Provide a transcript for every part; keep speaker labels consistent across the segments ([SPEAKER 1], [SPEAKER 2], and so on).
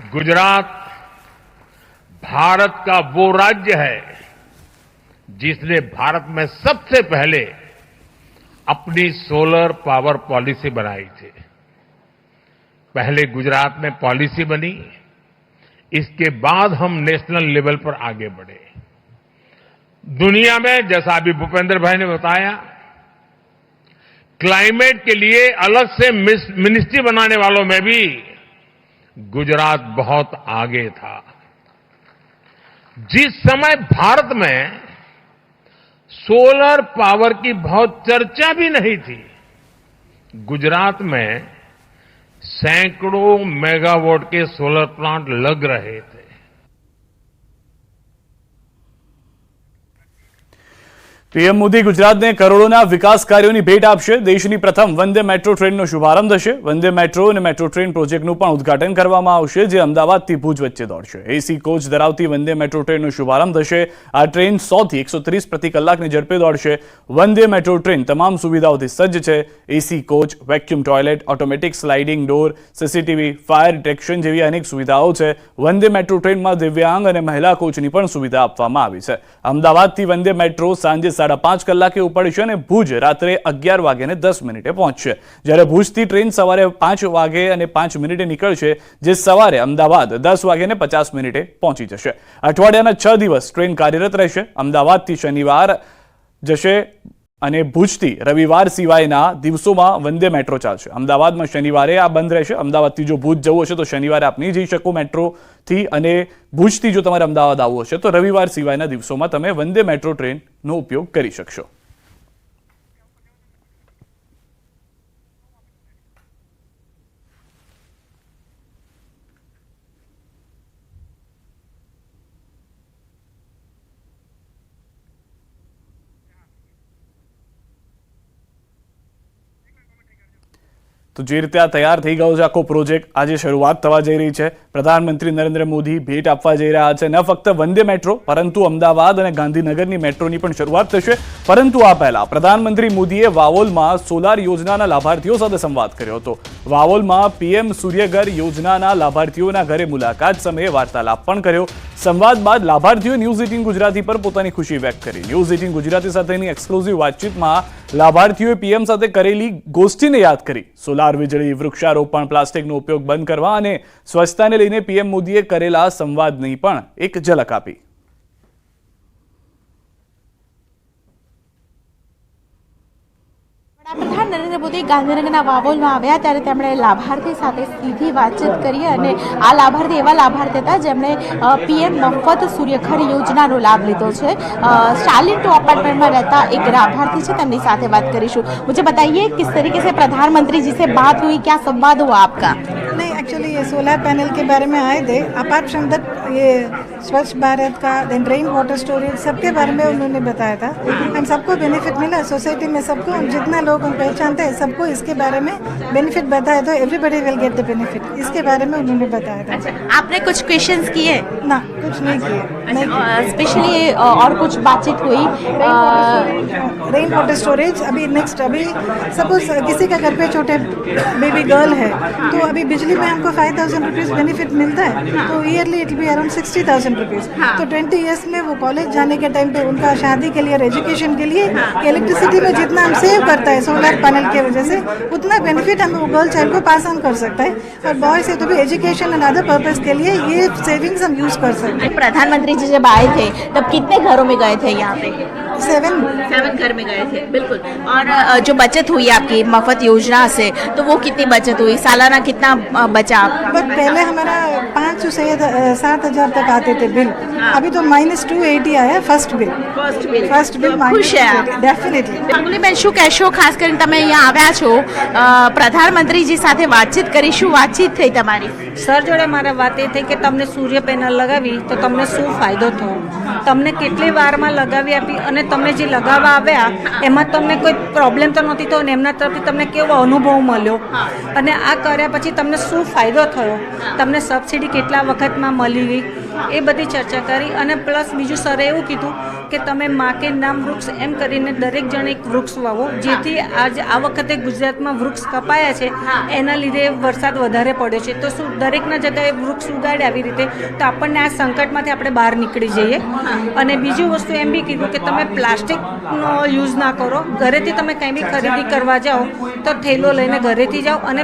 [SPEAKER 1] गुजरात भारत का वो राज्य है जिसने भारत में सबसे पहले अपनी सोलर पावर पॉलिसी बनाई थी। पहले गुजरात में पॉलिसी बनी, इसके बाद हम नेशनल लेवल पर आगे बढ़े। दुनिया में, जैसा अभी भूपेंद्र भाई ने बताया क्लाइमेट के लिए अलग से मिनिस्ट्री बनाने वालों में भी गुजरात बहुत आगे था। जिस समय भारत में सोलर पावर की बहुत चर्चा भी नहीं थी, गुजरात में सैकड़ों मेगावाट के सोलर प्लांट लग रहे थे।
[SPEAKER 2] પીએમ મોદી ગુજરાતને કરોડોના વિકાસ કાર્યોની ભેટ આપશે. દેશની પ્રથમ વંદે મેટ્રો ટ્રેનનો શુભારંભ થશે. વંદે મેટ્રો અને મેટ્રો ટ્રેન પ્રોજેક્ટનું પણ ઉદ્ઘાટન કરવામાં આવશે, જે અમદાવાદથી ભુજ વચ્ચે દોડશે. એસી કોચ ધરાવતી વંદે મેટ્રો ટ્રેનનો શુભારંભ થશે. આ ટ્રેન સોથી એકસો ત્રીસ પ્રતિ કલાકની ઝડપે દોડશે. વંદે મેટ્રો ટ્રેન તમામ સુવિધાઓથી સજ્જ છે. AC coach, vacuum toilet, automatic sliding door, CCTV, fire detection જેવી અનેક સુવિધાઓ છે. વંદે મેટ્રો ટ્રેનમાં દિવ્યાંગ અને મહિલા કોચની પણ સુવિધા આપવામાં આવી છે. અમદાવાદથી વંદે મેટ્રો સાંજે સાડા પાંચ કલાકે ઉપડશે અને ભુજ રાત્રે અગિયાર વાગે અને દસ મિનિટે પહોંચશે. જ્યારે ભુજથી ટ્રેન સવારે પાંચ વાગે અને પાંચ મિનિટે નીકળશે, જે સવારે અમદાવાદ દસ વાગે અને પચાસ મિનિટે પહોંચી જશે. અઠવાડિયાના છ દિવસ ટ્રેન કાર્યરત રહેશે. અમદાવાદથી શનિવાર જશે અને ભુજથી રવિવાર સિવાયના દિવસોમાં વંદે મેટ્રો ચાલશે. અમદાવાદમાં શનિવારે આ બંધ રહેશે. અમદાવાદથી જો ભુજ જવું હશે તો શનિવારે આપ નહીં જઈ શકો મેટ્રોથી અને ભુજથી જો તમારે અમદાવાદ આવવું હશે તો રવિવાર સિવાયના દિવસોમાં તમે વંદે મેટ્રો ટ્રેનનો ઉપયોગ કરી શકશો. તો જે રીતે આ તૈયાર થઈ ગયો છે આખો પ્રોજેક્ટ, આજે શરૂઆત થવા જઈ રહી છે. પ્રધાનમંત્રી નરેન્દ્ર મોદી ભેટ આપવા જઈ રહ્યા છે. ન ફક્ત વંદે મેટ્રો, પરંતુ અમદાવાદ અને ગાંધીનગરની મેટ્રોની પણ શરૂઆત થશે. પરંતુ આ પહેલા પ્રધાનમંત્રી મોદીએ વાવોલમાં સોલાર યોજનાના લાભાર્થીઓ સાથે સંવાદ કર્યો હતો. વાવોલમાં પીએમ સૂર્યઘર યોજનાના લાભાર્થીઓના ઘરે મુલાકાત સમયે વાર્તાલાપ પણ કર્યો. સંવાદ બાદ લાભાર્થીઓએ ન્યૂઝ એટીન ગુજરાતી પર પોતાની ખુશી વ્યક્ત કરી. ન્યૂઝ એટીન ગુજરાતી સાથેની એક્સક્લુઝિવ વાતચીતમાં લાભાર્થીઓએ પીએમ સાથે કરેલી ગોષ્ઠીને યાદ કરી. સોલાર વીજળી, વૃક્ષારોપણ, પ્લાસ્ટિકનો ઉપયોગ બંધ કરવા અને સ્વચ્છતાને લઈને પીએમ મોદીએ કરેલા સંવાદની પણ એક ઝલક આપી.
[SPEAKER 3] નરેન્દ્ર મોદી ગાંધીનગરના વાવોલમાં આવ્યા ત્યારે તેમણે લાભાર્થી સાથે સીધી વાતચીત કરી અને આ લાભાર્થી એવા લાભાર્થી હતા જેમણે પીએમ મફત સૂર્યખર યોજનાનો લાભ લીધો છે. શાલિન ટુ અપાર્ટમેન્ટમાં રહેતા એક લાભાર્થી છે, તેમની સાથે વાત કરીશું. મુજબ બતાઈએ કિસ તરીકે સે પ્રધાનમંત્રી જી સે બાત હુઈ, ક્યા સંવાદ હો આપકા?
[SPEAKER 4] નહીં એક્ચુઅલી સોલાર પેનલ કે બારે बारे में आए थे अपार्ट फ्रॉम दैट स्वच्छ भारत का देन रेन वाटर स्टोरेज सबके बारे में उन्होंने बताया था। एंड सबको बेनिफिट मिला सोसाइटी में सबको हम जितना लोग हम पहचानते हैं सबको इसके बारे में बेनिफिट बताया तो everybody will get the benefit इसके बारे में उन्होंने बताया था।
[SPEAKER 3] अच्छा, आपने कुछ क्वेश्चन किए?
[SPEAKER 4] ना कुछ नहीं किया
[SPEAKER 3] स्पेशली और कुछ बातचीत हुई?
[SPEAKER 4] रेन वाटर स्टोरेज अभी नेक्स्ट अभी सपोज़ किसी का घर पे छोटे बेबी गर्ल है तो अभी बिजली में हमको फाइव थाउज़ेंड रुपीज़ बेनिफिट मिलता है तो yearly it be around sixty thousand rupees तो ट्वेंटी ईयर्स में वो कॉलेज जाने के टाइम पे उनका शादी के लिए और एजुकेशन के लिए इलेक्ट्रिसिटी में जितना हम सेव करता है सोलर पैनल की वजह से उतना बेनिफिट हम वो गर्ल चाइल्ड को पास ऑन कर सकता है और बॉयज़ है तो भी एजुकेशन एंड अदर पर्पज़ के लिए ये सेविंग्स हम यूज़ कर सकते
[SPEAKER 3] प्रधानमंत्री जी जब आए थे तब कितने घरों में गए थे यहाँ पे
[SPEAKER 4] हैं सेवन
[SPEAKER 3] सेवन घर में गए थे बिल्कुल और अ, जो बचत हुई आपकी मफत योजना से तो वो कितनी बचत हुई सालाना कितना अ, बचा आप
[SPEAKER 4] बट पहले हमारा पाँच सौ से सात हजार तक आते थे बिल अभी तो माइनस टू एटी आया first bill
[SPEAKER 3] first bill
[SPEAKER 4] first bill
[SPEAKER 3] ખુશ છે આપ
[SPEAKER 4] ડેફિનેટલી
[SPEAKER 3] અંગુલીબેન શું કહેશો ખાસ કરીને તમે અહીંયા આવ્યા છો અ, પ્રધાનમંત્રીજી સાથે વાતચીત કરી શું વાતચીત થઈ તમારી
[SPEAKER 5] સર જોડે મારે વાત એ થઈ કે તમને સૂર્ય પેનલ લગાવી તો તમને શું ફાયદો થયો તમને કેટલી વારમાં લગાવી આપી અને તમે જે લગાવવા આવ્યા, એમાં તમને કોઈ પ્રોબ્લેમ તો નહોતી તો ને એમના તરફથી તમને કેવો અનુભવ મળ્યો? અને આ કર્યા પછી તમને શું ફાયદો થયો? તમને સબસિડી કેટલા વખતમાં મળી? એ બધી ચર્ચા કરી અને પ્લસ બીજું સરે એવું કીધું કે તમે માકે નામ વૃક્ષ એમ કરીને દરેક જણ એક વૃક્ષ વાવો, જેથી આજ આ વખતે ગુજરાતમાં વૃક્ષ કપાયા છે, એના લીધે વરસાદ વધારે પડ્યો છે. તો શું દરેકના જગ્યાએ વૃક્ષ ઉગાડે આવી રીતે? તો આપણને આ સંકટમાંથી આપણે બહાર નીકળી જઈએ. અને બીજું વસ્તુ એમ બી કીધું કે તમે પ્લાસ્ટિકનો યુઝ ના કરો. ઘરેથી તમે કંઈ બી ખરીદી કરવા જાઓ, તો થેલો લઈને ઘરેથી જાઓ અને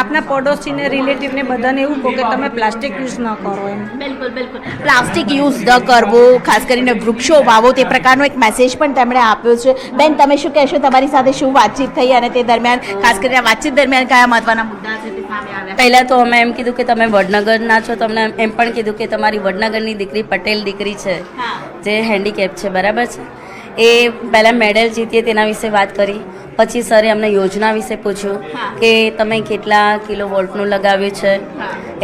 [SPEAKER 5] આપના પડોશીને રિલેટિવને બધાને એવું કહો કે તમે પ્લાસ્ટિક યુઝ ન કરો એમ.
[SPEAKER 3] બિલકુલ બિલકુલ. પ્લાસ્ટિક યુઝ ન કરવો ખાસ કરીને વૃક્ષો વાવો તે પ્રકારનો એક મેસેજ પણ તેમણે આપ્યો છે. બેન તમે શું કહેશો? તમારી સાથે શું વાતચીત થઈ અને તે દરમિયાન ખાસ કરીને વાતચીત દરમિયાન કયા મહત્વના મુદ્દા છે તે સામે આવ્યા?
[SPEAKER 6] પહેલાં તો અમે એમ કીધું કે તમે વડનગરના છો તમને એમ પણ કીધું કે તમારી વડનગરની દીકરી પટેલ દીકરી છે જે હેન્ડીકેપ છે બરાબર છે? એ પહેલાં મેડલ જીતીએ તેના વિશે વાત કરી. પછી સરે અમને યોજના વિશે પૂછ્યું કે તમે કેટલા કિલો વોલ્ટનું લગાવ્યું છે?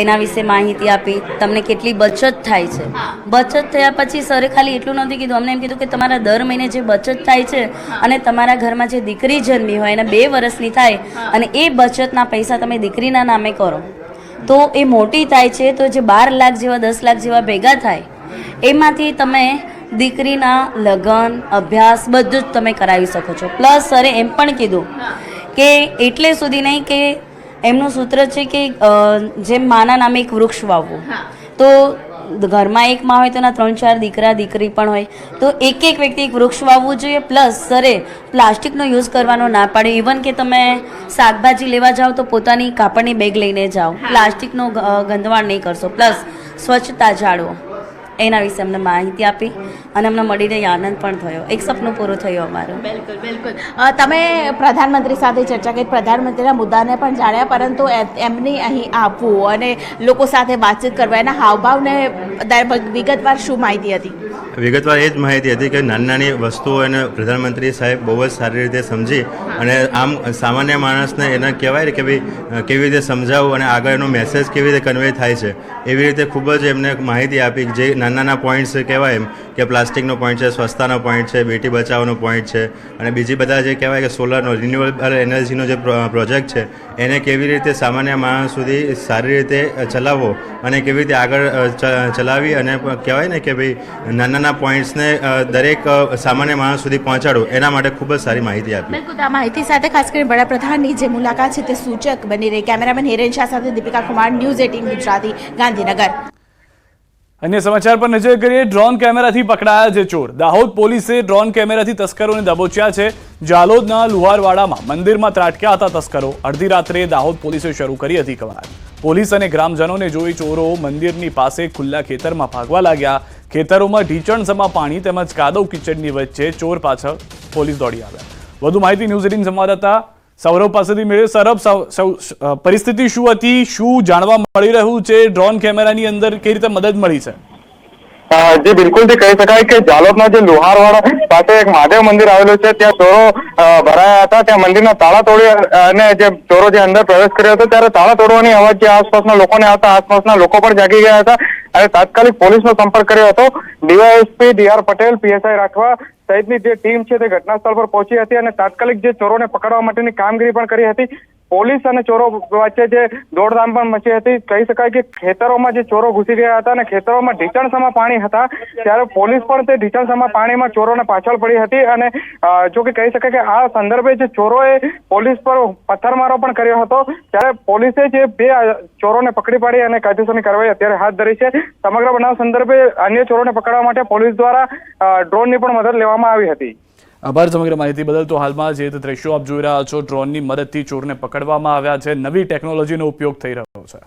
[SPEAKER 6] એના વિશે માહિતી આપી. તમને કેટલી બચત થાય છે? બચત થયા પછી સરે ખાલી એટલું નથી કીધું. અમને એમ કીધું કે તમારા દર મહિને જે બચત થાય છે અને તમારા ઘરમાં જે દીકરી જન્મી હોય એને બે વર્ષની થાય અને એ બચતના પૈસા તમે દીકરીના નામે કરો. તો એ મોટી થાય છે તો જે બાર લાખ જેવા દસ લાખ જેવા ભેગા થાય એમાંથી તમે દીકરીના લગ્ન અભ્યાસ બધું જ તમે કરાવી શકો છો. પ્લસ સરે એમ પણ કીધું કે એટલે સુધી નહીં કે એમનું સૂત્ર છે કે જેમ માના નામે એક વૃક્ષ વાવવું. તો ઘરમાં એક માં હોય તો એના ત્રણ ચાર દીકરા દીકરી પણ હોય. તો એક એક વ્યક્તિ એક વૃક્ષ વાવવું જોઈએ. પ્લસ સરે પ્લાસ્ટિકનો યુઝ કરવાનો ના પાડે. ઇવન કે તમે શાકભાજી લેવા જાઓ તો પોતાની કાપડની બેગ લઈને જાઓ. પ્લાસ્ટિકનો ગંધવાણ નહીં કરશો. પ્લસ સ્વચ્છતા જાળવો. એના વિશે અમને માહિતી આપી અને અમને મળીને આનંદ પણ થયો. એક સપનું પૂરું થયું અમારું.
[SPEAKER 3] બિલકુલ બિલકુલ. તમે પ્રધાનમંત્રી સાથે ચર્ચા કરી, પ્રધાનમંત્રીના મુદ્દાને પણ જાણ્યા, પરંતુ એમની અહીં આપવું અને લોકો સાથે વાતચીત કરવા એના હાવભાવને વિગતવાર શું માહિતી હતી?
[SPEAKER 7] વિગતવાર એ જ માહિતી હતી કે નાની નાની વસ્તુઓ એને પ્રધાનમંત્રી સાહેબ બહુ જ સારી રીતે સમજી અને આમ સામાન્ય માણસને એને કહેવાય કે ભાઈ કેવી રીતે સમજાવવું અને આગળ એનો મેસેજ કેવી રીતે કન્વે થાય છે, એવી રીતે ખૂબ જ એમને માહિતી આપી જે નાના નાના પોઈન્ટ્સ કહેવાય એમ કે પ્લાસ્ટિકનો પોઈન્ટ છે, સ્વચ્છતાનો પોઈન્ટ છે, બેટી બચાવવાનો પોઈન્ટ છે અને બીજી બધા જે કહેવાય કે સોલરનો રિન્યુએબલ એનર્જીનો જે પ્રોજેક્ટ છે, એને કેવી રીતે સામાન્ય માણસ સુધી સારી રીતે ચલાવવો અને કેવી રીતે આગળ ચલાવી અને કહેવાય ને કે ભાઈ, નાના નાના પોઈન્ટ્સને દરેક સામાન્ય માણસ સુધી પહોંચાડવું એના માટે ખૂબ જ સારી માહિતી આપી.
[SPEAKER 3] બિલકુલ આ માહિતી સાથે ખાસ કરીને વડાપ્રધાનની જે મુલાકાત છે તે સૂચક બની રહી. કેમેરામેન હિરેન શાહ સાથે દીપિકા કુમાર ન્યૂઝ એટીન ગુજરાતી ગાંધીનગર.
[SPEAKER 2] અન્ય સમાચાર પર નજર કરીએ ડ્રોન કેમેરાથી પકડાયા છે ચોર. દાહોદ પોલીસે ડ્રોન કેમેરાથી તસ્કરોને દબોચ્યા છે. જાલોદના લુહારવાડામાં મંદિરમાં ત્રાટક્યા હતા તસ્કરો. અડધી રાત્રે દાહોદ પોલીસે શરૂ કરી હતી કવાયત. પોલીસ અને ગ્રામજનોને જોઈ ચોરો મંદિરની પાસે ખુલ્લા ખેતરમાં ભાગવા લાગ્યા. ખેતરોમાં ઢીચણસમા પાણી તેમજ કાદવ કિચડની વચ્ચે ચોર પાછળ પોલીસ દોડી આવ્યા. વધુ માહિતી ન્યૂઝ એટીન સંવાદદાતા સૌરભ પાસેથી મેળવી સૌરભ પરિસ્થિતિ શું હતી? શું જાણવા મળી રહ્યું છે? ડ્રોન કેમેરાની અંદર કઈ રીતે મદદ મળી છે?
[SPEAKER 8] જે, બિલકુલ બિલકુલથી કહી શકાય કે જાલોદના જે લુહારવાડા પાસે એક મહાદેવ મંદિર આવેલું છે. ત્યાં ચોરો ભરાયા હતા. ત્યાં મંદિરના તાળા તોડી અને જે ચોરો જે અંદર પ્રવેશ કર્યો હતો, ત્યારે તાળા તોડવાની અવાજ જે આસપાસના લોકોને આવતા, આસપાસના લોકો પણ જાગી ગયા હતા. અને તાત્કાલિક પોલીસનો સંપર્ક કર્યો હતો. DYSP DR Patel, PSI Rathwa સહિતની જે ટીમ છે તે ઘટના સ્થળ પર પહોંચી હતી અને તાત્કાલિક જે ચોરોને પકડવા માટેની કામગીરી પણ કરી હતી. પોલીસ અને ચોરો વચ્ચે જે દોડધામ પણ મચી હતી, કહી શકાય કે ખેતરોમાં જે ચોરો ઘૂસી ગયા હતા અને ખેતરોમાં ઢીચણસામાં પાણી હતા, ત્યારે પોલીસ પણ તે ઢીચણસામાં પાણીમાં ચોરોને પાછળ પડી હતી અને જો કે કહી શકાય કે આ સંદર્ભે જે ચોરોએ પોલીસ પર પથ્થરમારો પણ કર્યો હતો, ત્યારે પોલીસે જે બે ચોરોને પકડી પાડી અને કાયદેસરની કાર્યવાહી અત્યારે હાથ ધરી છે. સમગ્ર બનાવ સંદર્ભે અન્ય ચોરોને પકડવા માટે પોલીસ દ્વારા ડ્રોનની પણ મદદ લેવામાં આવી હતી.
[SPEAKER 2] આભાર સમગ્ર માહિતી બદલ. તો હાલમાં જે દ્રશ્યો આપ જોઈ રહ્યા છો, ડ્રોનની મદદથી ચોરને પકડવામાં આવ્યા છે. નવી ટેકનોલોજીનો ઉપયોગ થઈ રહ્યો છે.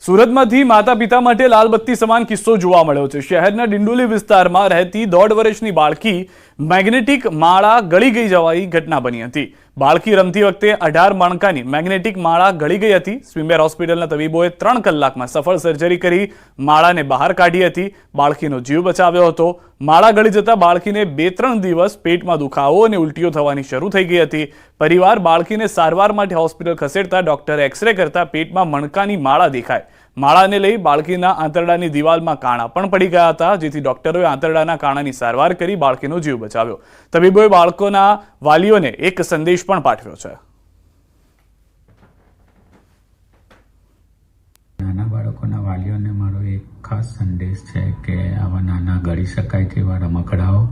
[SPEAKER 2] સુરતમાંથી માતા પિતા માટે લાલબત્તી સમાન કિસ્સો જોવા મળ્યો છે. શહેરના ડિંડોલી વિસ્તારમાં રહેતી દોઢ વર્ષની બાળકી મેગ્નેટિક માળા ગળી ગઈ જવાની ઘટના બની હતી. બાળકી રમતી વખતે અઢાર મણકાની મેગ્નેટિક માળા ગળી ગઈ હતી. સ્વિમેર હોસ્પિટલના તબીબોએ ત્રણ કલાકમાં સફળ સર્જરી કરી માળાને બહાર કાઢી હતી. બાળકીનો જીવ બચાવ્યો હતો. માળા ગળી જતા બાળકીને બે ત્રણ દિવસ પેટમાં દુખાવો અને ઉલટીઓ થવાની શરૂ થઈ ગઈ હતી. પરિવાર બાળકીને સારવાર માટે હોસ્પિટલ ખસેડતા ડોક્ટરે એક્સરે કરતા પેટમાં મણકાની માળા દેખાય. માળાને લઈ બાળકીના આંતરડાની દિવાલમાં કાણા પણ પડી ગયા હતા, જેથી ડોક્ટરોએ આંતરડાના કાણાની સારવાર કરી બાળકીનો જીવ બચાવ્યો. તબીબોએ બાળકોના વાલીઓને એક સંદેશ પણ પાઠવ્યો છે.
[SPEAKER 9] નાના બાળકોના વાલીઓને મારો એક ખાસ સંદેશ છે કે આવા નાના ગળી શકાય તેવા રમકડાઓ,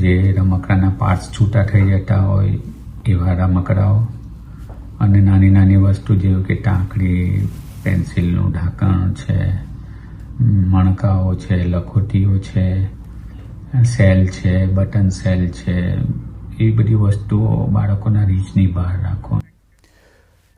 [SPEAKER 9] જે રમકડાના પાર્ટ્સ છૂટા થઈ જતા હોય, એવા રમકડાઓ અને નાની નાની વસ્તુ જેવી કે ટાંકડી, પેન્સિલનું ઢાંકણ છે, મણકાઓ છે, લખોટીઓ છે, સેલ છે, બટન સેલ છે, એ બધી વસ્તુઓ બાળકોના રીચની બહાર રાખો.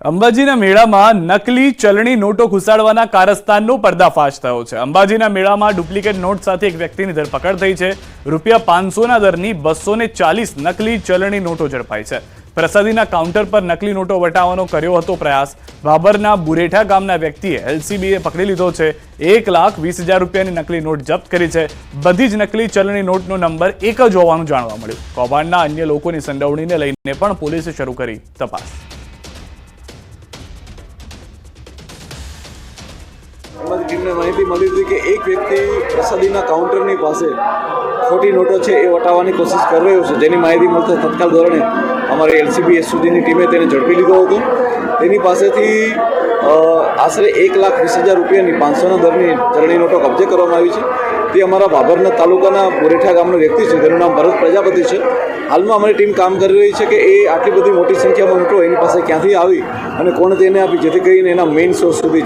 [SPEAKER 2] અંબાજીના મેળામાં નકલી ચલણી નોટો ઘુસાડવાના કારસ્તાનનો પર્દાફાશ થયો છે. અંબાજીના મેળામાં ડુપ્લિકેટ નોટ સાથે એક વ્યક્તિની ધરપકડ થઈ છે. રૂપિયા પાંચસોના દરની બસો ચાલીસ નકલી ચલણી નોટો ઝડપાઈ છે. પ્રસાદીના કાઉન્ટર પર નકલી નોટો વટાવવાનો કર્યો હતો પ્રયાસ. બાબરના બુરેઠા ગામના વ્યક્તિએ એલસીબીએ પકડી લીધો છે. એક લાખ વીસ હજાર રૂપિયાની નકલી નોટ જપ્ત કરી છે. બધી જ નકલી ચલણી નોટનો નંબર એક જ હોવાનું જાણવા મળ્યું. કૌભાંડના અન્ય લોકોની સંડોવણીને લઈને પણ પોલીસે શરૂ કરી તપાસ.
[SPEAKER 10] અમારી ટીમને માહિતી મળી હતી કે એક વ્યક્તિ પ્રસાદીના કાઉન્ટરની પાસે ખોટી નોટો છે એ વટાવવાની કોશિશ કરી રહ્યો છે. જેની માહિતી મળતા તત્કાલ ધોરણે અમારી એલસીબી એસઓજીની ટીમે તેને ઝડપી લીધો હતો. તેની પાસેથી આશરે એક લાખ વીસ હજાર રૂપિયાની પાંચસોના દરની ચલણી નોટો કબજે કરવામાં આવી છે. તે અમારા બાબરના તાલુકાના બોરેઠા ગામનો વ્યક્તિ છે તેનું નામ ભરત પ્રજાપતિ છે. હાલમાં અમારી ટીમ કામ કરી રહી છે કે એ આટલી બધી મોટી સંખ્યામાં નોટો એની પાસે ક્યાંથી આવી અને કોણે તેને આપી, જેથી કરીને એના મેઇન સોર્સ સુધી